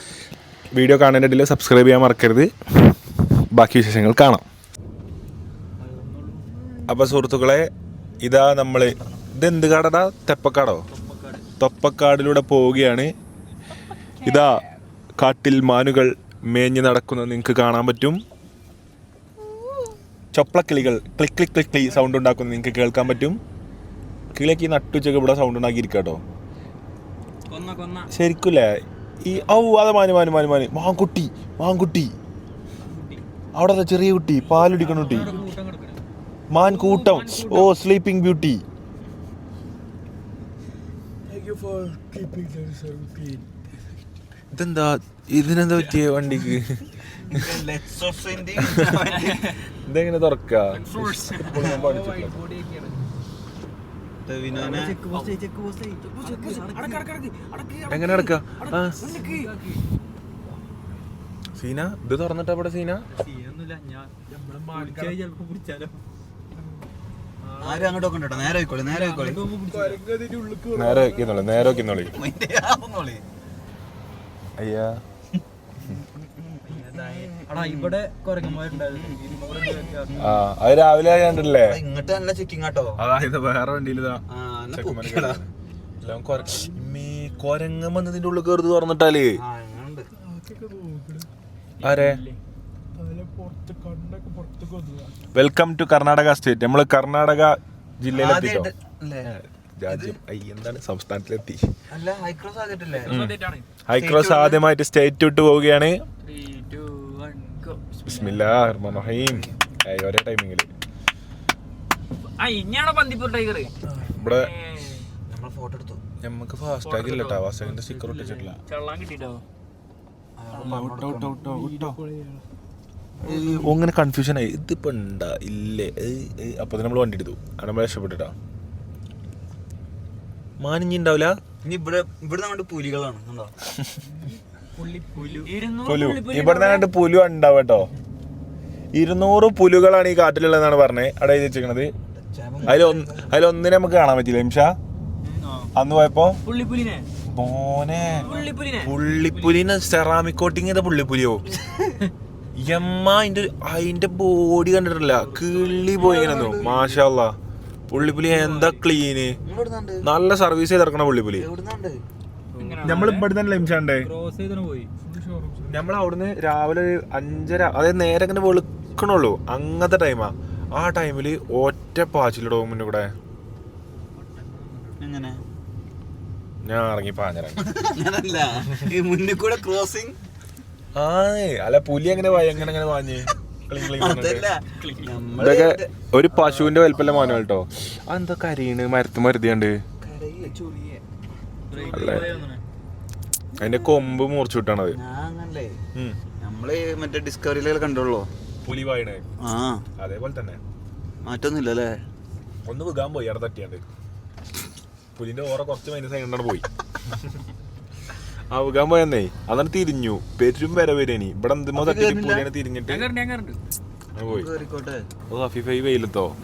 S1: വീഡിയോ കാണേണ്ട ഇടയിൽ സബ്സ്ക്രൈബ് ചെയ്യാൻ മറക്കരുത്. ബാക്കി വിശേഷങ്ങൾ കാണാം. അപ്പോൾ സുഹൃത്തുക്കളെ ഇതാ നമ്മൾ ഇതെന്ത് കാടാ തെപ്പക്കാടോ. തൊപ്പക്കാടിലൂടെ പോവുകയാണ്. ഇതാ കാട്ടിൽ മാനുകൾ മേഞ്ഞ് നടക്കുന്നത് നിങ്ങൾക്ക് കാണാൻ പറ്റും. ചൊപ്പളക്കിളികൾ ക്ലിക് ക്ലിക് ക്ലിക് ക്ലി സൗണ്ട് ഉണ്ടാക്കുന്നത് നിങ്ങൾക്ക് കേൾക്കാൻ പറ്റും. കിളിയൊക്കെ ഈ നട്ടുച്ചൊക്കെ ഇവിടെ സൗണ്ട് ഉണ്ടാക്കിയിരിക്കുക കേട്ടോ. ശരിക്കില്ലേ ഈ ഔ അത് മാനു മാനു മാനു മാനു. മാങ്കുട്ടി മാങ്കുട്ടി അവിടെ ചെറിയ കുട്ടി പാലുടിക്കണ കുട്ടി.
S2: മാൻകൂട്ടം കിടക്കണേ.
S1: മാൻ കൂട്ടം. ഓ സ്ലീപ്പിംഗ് ബ്യൂട്ടി ഇതെന്താ? ഇതിനെന്താ പറ്റിയ വണ്ടിക്ക്? ഇതെങ്ങനെ തുറക്ക? എങ്ങനെ അടക്ക സീന ഇത് തുറന്നിട്ട് അവിടെ സീന?
S6: അങ്ങോട്ടൊക്കെ ഉണ്ടോ നേരെ ആയിക്കോളി നേരെ ആയിക്കോളി.
S1: നേരെ നേരെ വെക്കുന്നോളി. അയ്യാ
S2: അടാ ഇവിടെ കുരങ്ങന്മാരുണ്ടായിരുന്നു
S1: ആ അത് രാവിലെ കണ്ടില്ലേ
S6: ഇങ്ങോട്ട് നല്ല ചെക്കിങ് കേട്ടോ
S1: അതായത് വേറെ വണ്ടിയിലിതാ.
S6: ആ നല്ല
S1: ചെക്കന്മാര്
S6: പൊക്കിയടാ.
S1: കേറുന്നത്. എല്ലാം കൊര- ഇമ്മേ, കൊരങ്ങൻ വന്നതിന്റെ ഉള്ളിൽ കയറി
S6: തുറന്നിട്ടാൽ.
S1: ആരെ? വെൽക്കം ടു കർണാടക സ്റ്റേറ്റ് നമ്മൾ കർണാടക ജില്ലയിലെത്തിട്ടോ? രാജ്യം. ഐ എന്താണ്? സംസ്ഥാനത്തിലെത്തി.
S6: അല്ല ഹൈക്രോസ്
S1: ആദ്യമായിട്ട് സ്റ്റേറ്റ് വിട്ട് പോവുകയാണ്. ഒരേ
S2: ടൈമിങ്ങിൽ
S1: ഇവിടെ
S6: നമ്മൾ ഫോട്ടോ എടുത്തു.
S1: നമുക്ക് ഫാസ്റ്റാഗ് ഇല്ല കേട്ടോ ഫാസ്റ്റാഗിന്റെ സ്റ്റിക്കർ ഒട്ടിച്ചിട്ടില്ല. അങ്ങനെ കൺഫ്യൂഷൻ ആയി. ഇതിപ്പോ ഉണ്ടാ ഇല്ലേ. അപ്പൊ നമ്മൾ വണ്ടി എടുത്തു. അവിടെ നമ്മൾ രക്ഷപ്പെട്ടിട്ടാ? മാനിഞ്ഞി ഉണ്ടാവില്ല
S6: ഇനി ഇവിടെ ഇവിടെ അങ്ങോട്ട് പുലികളാണ്. കണ്ടോ?
S1: പുലു. ഇവിടെ നിന്നാണ്ട് പുലു ഉണ്ടാവും കേട്ടോ. ഇരുന്നൂറ് പുലുകളാണ് ഈ കാട്ടിലുള്ളതെന്നാണ് പറഞ്ഞത് അവിടെ എഴുതി വെച്ചിരിക്കണത്. അതിലൊന്ന് അതിലൊന്നിനെ നമുക്ക് കാണാൻ പറ്റില്ല. നിമിഷ അന്ന് പോയപ്പോ? മോനെ.
S2: പുള്ളിപ്പുലിനെ.
S1: സെറാമിക് കോട്ടിങ് ചെയ്ത പുള്ളിപ്പുലിയോ? യമ്മ അതിന്റെ അതിന്റെ ബോഡി കണ്ടിട്ടില്ല. കിള്ളി പോയി ഇങ്ങനെ മാഷാ മാഷല്ല പുള്ളിപ്പുലി എന്താ ക്ലീന്
S6: ഇവിടുന്നുണ്ട്.
S1: നല്ല സർവീസ് ചെയ്തിറക്കണ പുള്ളിപ്പുലി. നമ്മൾ ഇവിടെ തന്നെ
S2: പോയി?
S1: നമ്മൾ അവിടുന്ന് രാവിലെ ഒരു അഞ്ചര അതായത് നേരെ അങ്ങനെ വെളുക്കണുള്ളൂ. അങ്ങനത്തെ ടൈമാ ആ. ടൈമിൽ ഒറ്റ പാച്ചിലിടോ മുന്നേ കൂടെ.
S6: എങ്ങനെ?
S1: ഞാൻ ഇറങ്ങി
S6: പാഞ്ഞിറങ്ങി. മുന്നിൽ കൂടെ ക്രോസിങ്
S1: ആ അല്ല പുലി എങ്ങനെ വായി എങ്ങനെ എങ്ങനെ വാഞ്ഞ്
S6: അതല്ല.
S1: ഇതൊക്കെ ഒരു പശുവിന്റെ വലിപ്പല്ല മോനോ കേട്ടോ? അതെന്താ കരീണ് മരത്ത് മരുതിയാണ്ട്. അല്ലേ. അതിന്റെ കൊമ്പ് മുറിച്ചു വിട്ടാണത്.
S6: നമ്മൾ മറ്റേ ഡിസ്കവറിയിലൊക്കെ കണ്ടോളൂ
S1: പുലി വായണേ
S6: ആ.
S1: അതേപോലെ തന്നെ.
S6: മാറ്റൊന്നുമില്ല അല്ലേ
S1: ഒന്ന് വികാൻ പോയി അവിടെ തട്ടിയാണ്ട്. പുലിന്റെ ഓറ കുറച്ച് മൈനസ് ആയിട്ടാണ് പോയി. അവകാൻ പോയെന്നേ. അതാണ് തിരിഞ്ഞു. പെരും വരെ വരേനി. ഇവിടെ എന്തുമോ തിരിഞ്ഞിട്ട്. പോയി.
S6: കേറിക്കോട്ടെ.
S1: ഓ ഹഫീഫ ഈ വെയിലത്തോ?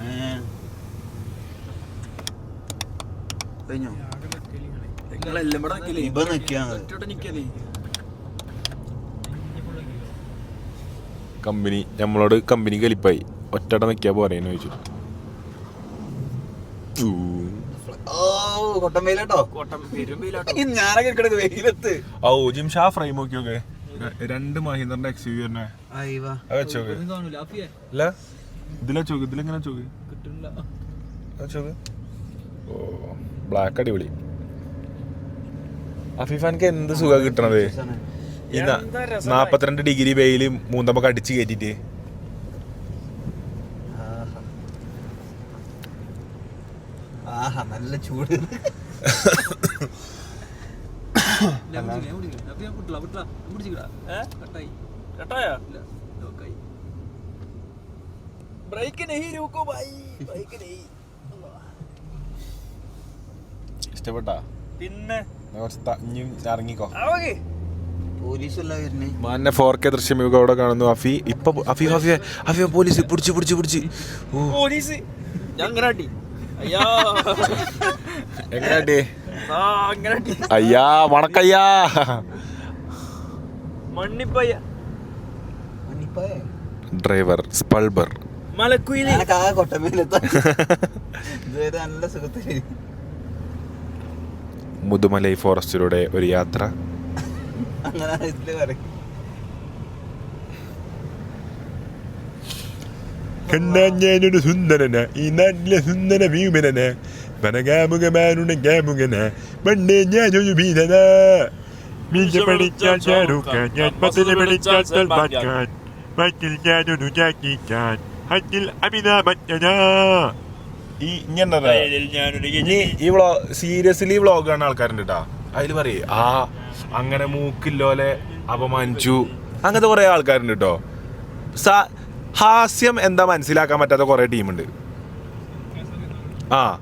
S1: കമ്പനി നമ്മളോട് കമ്പനി കലിപ്പായി. ഒറ്റട നിക്കാ പോരേന്ന് ചോദിച്ചു.
S6: കൊട്ടം വെയിലട്ടോ
S2: കോട്ടം പെരും വെയിലാട്ടോ
S6: ഞാനൊക്കെ കിടക്ക് വെയിലത്ത്.
S1: ഓ ജിംഷാ ഫ്രെയിം രണ്ട് മഹീന്ദ്രന്റെ എക്സ് യു തന്നെ അത് വെച്ചോക്ക്. അല്ല ഇതിലെ ചോക്ക് ഇതിലെങ്ങനെ ചോക്ക് ഓ ബ്ലാക്ക് അടിപൊളി. അഫീഫാൻക്ക് എന്ത് സുഖ കിട്ടണത്? ഈ നാപ്പത്തിരണ്ട് ഡിഗ്രി വെയിൽ മൂന്നമ്മക്ക് അടിച്ച് കയറ്റിട്ട്
S6: ആഹാ. ആഹാ നല്ല ചൂട്
S2: ഞാൻ പിടിച്ചില്ല, ഞാൻ പിടിച്ചില്ല. അപ്പൊ ഞാൻ വിട്ടില്ല, വിട്ടില്ല. ഞാൻ പിടിച്ചില്ല. ഏ? കട്ടായി. ഇല്ല, ലോക്കായി. ബ്രേക്ക് നെഹി രൂക്കോ ഭായി ബ്രേക്ക് ചൂട്
S1: ഇഷ്ടപ്പെട്ടാ?
S2: പിന്നെ?
S1: ഇറങ്ങിക്കോ. മാന്നെ ഫോർ കെ ദൃശ്യമിക അവിടെ കാണുന്നു അഫി. ഇപ്പൊ അഫി അഫി അഫി പോലീസ് പിടിച്ച് പിടിച്ച് പിടിച്ച്.
S2: പോലീസ്. ഞാൻ അങ്ങനെ അടി. അയ്യാ
S1: വണക്കയ്യാ.
S2: മണ്ണിപ്പയ്യ
S1: ഡ്രൈവർ സ്പൾബർ.
S6: മലക്കുയിൽ. നല്ല സുഖത്തിൽ.
S1: മുതുമലൈ ഫോറസ്റ്റിലൂടെ ഒരു യാത്ര.
S6: അങ്ങനെ ഇതിൽ പറയും
S1: കണ്ടാൻ ഞാനൊരു സുന്ദരന ഈ നാട്ടിലെ സുന്ദര ഭീമനന പനകാമുകമാനുണ കാമുകന പണ്ടേ ഞാനൊരു ഭീരന മീശ പഠിച്ചാൽ ഷാരൂഖ് ഖാൻ ഞാൻ പത്തിന് പഠിച്ചാൽ സൽമാൻ ഖാൻ. മറ്റിൽ ഞാനൊരു ജാക്കി ഖാൻ ഹറ്റിൽ അമിതാഭ് ബച്ചന. ഈ ഇനി ഈ വ്ളോ സീരിയസ്ലി വ്ളോഗ് കാണുന്ന ആൾക്കാരുണ്ട് കേട്ടാ അതിൽ പറയേ ആ അങ്ങനെ മൂക്കില്ലോലെ അപമാനിച്ചു. അങ്ങനത്തെ കുറെ ആൾക്കാരുണ്ട് കേട്ടോ ഹാസ്യം എന്താ മനസ്സിലാക്കാൻ പറ്റാത്ത കുറെ ടീമുണ്ട്. ആ.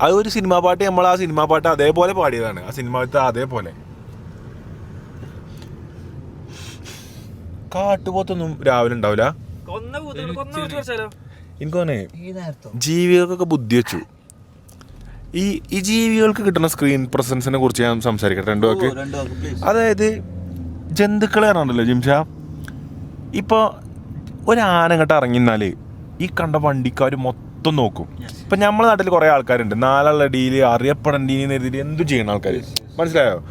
S1: അത് ഒരു സിനിമാ പാട്ട് നമ്മൾ ആ സിനിമാ പാട്ട് അതേപോലെ പാടിയതാണ്. ആ സിനിമ അതേപോലെ. കാട്ടുപോത്തൊന്നും രാവിലെ ഉണ്ടാവില്ല
S6: എനിക്കോനെ
S1: ജീവികൾക്കൊക്കെ ബുദ്ധി വെച്ചു. ഈ ഈ ജീവികൾക്ക് കിട്ടുന്ന സ്ക്രീൻ പ്രസൻസിനെ കുറിച്ച് ഞാൻ സംസാരിക്കട്ടെ. രണ്ടു വാക്ക്.
S6: പ്ലീസ്
S1: അതായത് ജന്തുക്കളെ കാണാറുണ്ടല്ലോ ജിംഷ? ഇപ്പോൾ ഒരാന ഇങ്ങോട്ട് ഇറങ്ങിന്നാൽ ഈ കണ്ട വണ്ടിക്കാർ മൊത്തം നോക്കും. ഇപ്പം നമ്മളെ നാട്ടിൽ കുറേ ആൾക്കാരുണ്ട്. നാലുള്ള ഡീൽ അറിയപ്പെടേണ്ടീന്ന് എഴുതിയിട്ട് എന്തു ചെയ്യണ ആൾക്കാർ മനസ്സിലായോ?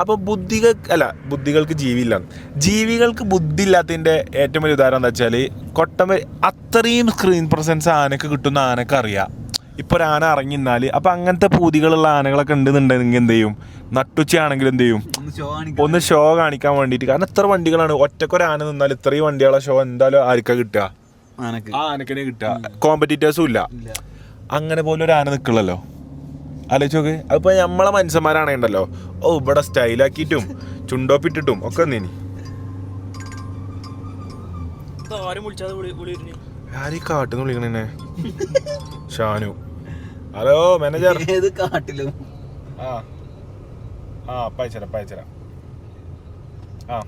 S1: അപ്പോൾ ബുദ്ധികൾ അല്ല ബുദ്ധികൾക്ക് ജീവിയില്ല. ജീവികൾക്ക് ബുദ്ധി ഇല്ലാത്തതിന്റെ ഏറ്റവും വലിയ ഉദാഹരണം എന്താ വെച്ചാൽ കൊട്ടമ അത്രയും സ്ക്രീൻ പ്രസൻസ് ആനക്ക് കിട്ടുന്ന ആനക്ക് അറിയാം. ഇപ്പോൾ ഒരു ആന ഇറങ്ങിന്നാൽ അപ്പം അങ്ങനത്തെ പൂതികളുള്ള ആനകളൊക്കെ ഉണ്ടെന്നുണ്ടെങ്കിൽ എന്ത് ചെയ്യും? നട്ടുച്ചയാണെങ്കിൽ എന്ത് ചെയ്യും?
S6: ഒന്ന് ഷോ
S1: കാണിക്കാൻ വേണ്ടിയിട്ട്. കാരണം എത്ര വണ്ടികളാണ്. ഒറ്റക്കൊരു ആന നിന്നാൽ ഇത്രയും വണ്ടികളെ ഷോ എന്തായാലും ആർക്കാ കിട്ടുക?
S6: ആനക്ക്.
S1: ആ ആനക്കിനെ കിട്ടുക. കോമ്പറ്റീറ്റേഴ്സും ഇല്ല. അങ്ങനെ പോലും ഒരു ആന നിൽക്കണല്ലോ. ആലോചിച്ച് നോക്ക്. അതിപ്പോൾ നമ്മളെ മനുഷ്യന്മാരാണേണ്ടല്ലോ ഓ ഇവിടെ സ്റ്റൈലാക്കിയിട്ടും ചുണ്ടോപ്പിട്ടിട്ടും ഒക്കെ നീ
S2: ആരും
S1: ആരീ കാട്ടുന്ന് വിളിക്കണേ ഷാനു. Hello manager.
S6: ഏത് കാട്ടിലും.
S1: ആ. ആ അപ്പയച്ചരാ അപ്പയച്ചരാ. ആ.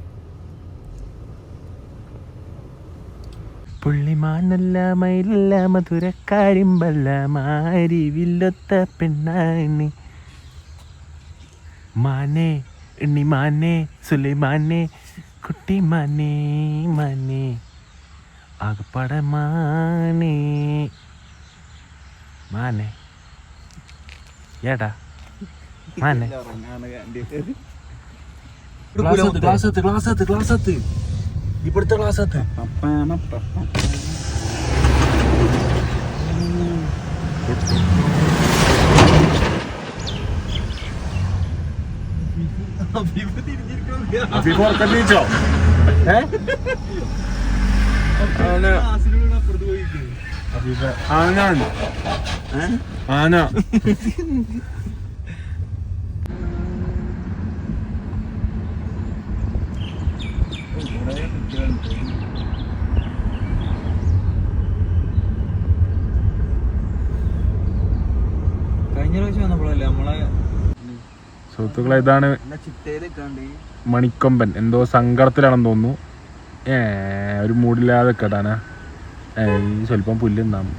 S5: പുള്ളിമാനല്ല മയിലല്ല മധുരക്കാരിമ്പല്ല മാരിവില്ലൊത്ത പെണ്ണാണ്. മാനേ എണ്ണി മാനേ സുലൈമാനേ കുട്ടി മാനേ മാനേ. ആകപ്പട മാനേ. മാനേ. ഏടാ? മാനേ. ക്ലാസ് ക്ലാസ് ക്ലാസ് ഇവിടുത്തെ ക്ലാസ് എത്ത് ആന ആന
S2: കഴിഞ്ഞ പ്രാവശ്യം
S1: സുഹൃത്തുക്കളെ ഇതാണ് മണിക്കൊമ്പൻ. എന്തോ സങ്കടത്തിലാണെന്ന് തോന്നുന്നു. ഏ ഒരു മൂടില്ലാതെ കേട്ടാനാ സ്വല്പം പുല്ലുണ്ടാവും